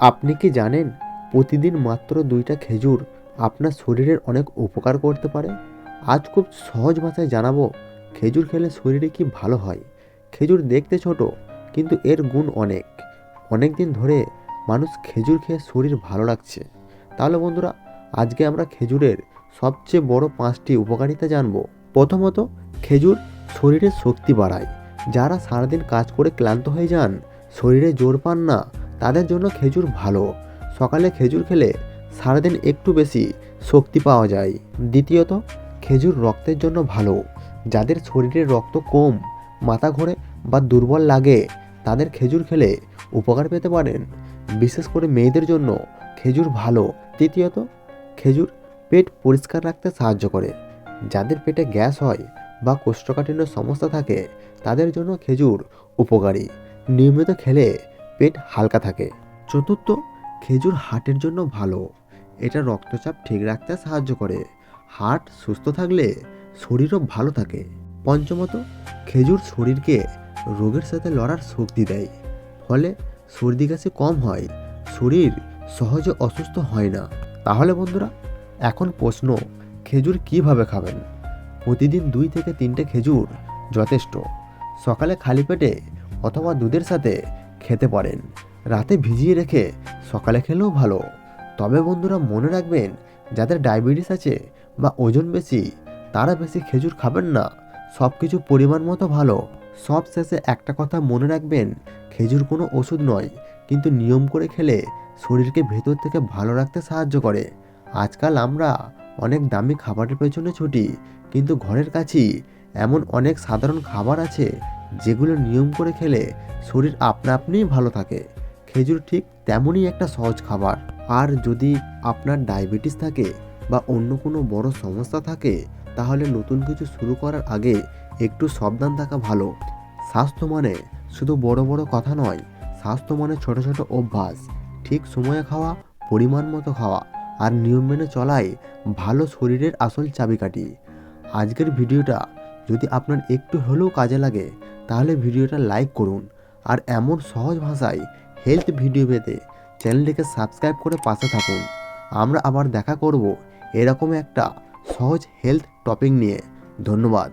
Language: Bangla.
আপনি কি জানেন প্রতিদিন মাত্র দুইটা খেজুর আপনার শরীরের অনেক উপকার করতে পারে? আজ খুব সহজ ভাষায় জানাব, খেজুর খেলে শরীরে কি ভালো হয়? খেজুর দেখতে ছোট, কিন্তু এর গুণ অনেক। অনেক দিন ধরে মানুষ খেজুর খেয়ে শরীর ভালো রাখছে। তাহলে বন্ধুরা, আজকে আমরা খেজুরের সবচেয়ে বড় পাঁচটি উপকারিতা জানব। প্রথমত, খেজুর শরীরে শক্তি বাড়ায়। যারা সারাদিন কাজ করে ক্লান্ত হয়ে যান, শরীরে জোর পান না তাদের জন্য খেজুর ভালো। সকালে খেজুর খেলে সারাদিন একটু বেশি শক্তি পাওয়া যায়। দ্বিতীয়ত, খেজুর রক্তের জন্য ভালো। যাদের শরীরে রক্ত কম, মাথা ঘোরে বা দুর্বল লাগে, তাদের খেজুর খেলে উপকার পেতে পারেন। বিশেষ করে মেয়েদের জন্য খেজুর ভালো। তৃতীয়ত, খেজুর পেট পরিষ্কার রাখতে সাহায্য করে। যাদের পেটে গ্যাস হয় বা কোষ্ঠকাঠিন্য সমস্যা থাকে, তাদের জন্য খেজুর উপকারী। নিয়মিত খেলে পেট হালকা থাকে। চতুর্থ, খেজুর হার্টের জন্য ভালো। এটা রক্তচাপ ঠিক রাখতে সাহায্য করে। হার্ট সুস্থ থাকলে শরীরও ভালো থাকে। পঞ্চমত, খেজুর শরীরকে রোগের সাথে লড়ার শক্তি দেয়। ফলে সর্দি কাশি কম হয়। শরীর সহজে অসুস্থ হয় না। তাহলে বন্ধুরা, এখন প্রশ্ন, খেজুর কীভাবে খাবেন? প্রতিদিন দুই থেকে তিনটে খেজুর যথেষ্ট। সকালে খালি পেটে অথবা দুধের সাথে খেতে পারেন। রাতে ভিজিয়ে রেখে সকালে খেলেও ভালো। তবে বন্ধুরা মনে রাখবেন, যাদের ডায়াবেটিস আছে বা ওজন বেশি, তারা বেশি খেজুর খাবেন না। সব কিছু পরিমাণ মতো ভালো। সব শেষে একটা কথা মনে রাখবেন, খেজুর কোনো ওষুধ নয়, কিন্তু নিয়ম করে খেলে শরীরকে ভেতর থেকে ভালো রাখতে সাহায্য করে। আজকাল আমরা অনেক দামি খাবারের পেছনে ছুটি, কিন্তু ঘরের কাছেই এমন অনেক সাধারণ খাবার আছে যেগুলো নিয়ম করে খেলে শরীর আপনা আপনিই ভালো থাকে। খেজুর ঠিক তেমনই একটা সহজ খাবার। আর যদি আপনার ডায়াবেটিস থাকে বা অন্য কোনো বড় সমস্যা থাকে, তাহলে নতুন কিছু শুরু করার আগে একটু সাবধান থাকা ভালো। স্বাস্থ্য মানে শুধু বড় বড় কথা নয়, স্বাস্থ্য মানে ছোট ছোট অভ্যাস। ঠিক সময়ে খাওয়া, পরিমাণ মতো খাওয়া আর নিয়ম মেনে চলাই ভালো শরীরের আসল চাবিকাঠি। আজকের ভিডিওটা যদি আপনার একটু হলেও কাজে লাগে, তাহলে ভিডিওটা লাইক করুন। আর এমন সহজ ভাষায় হেলথ ভিডিও পেতে চ্যানেলটিকে সাবস্ক্রাইব করে পাশে থাকুন। আমরা আবার দেখা করব এরকম একটা সহজ হেলথ টপিক নিয়ে। ধন্যবাদ।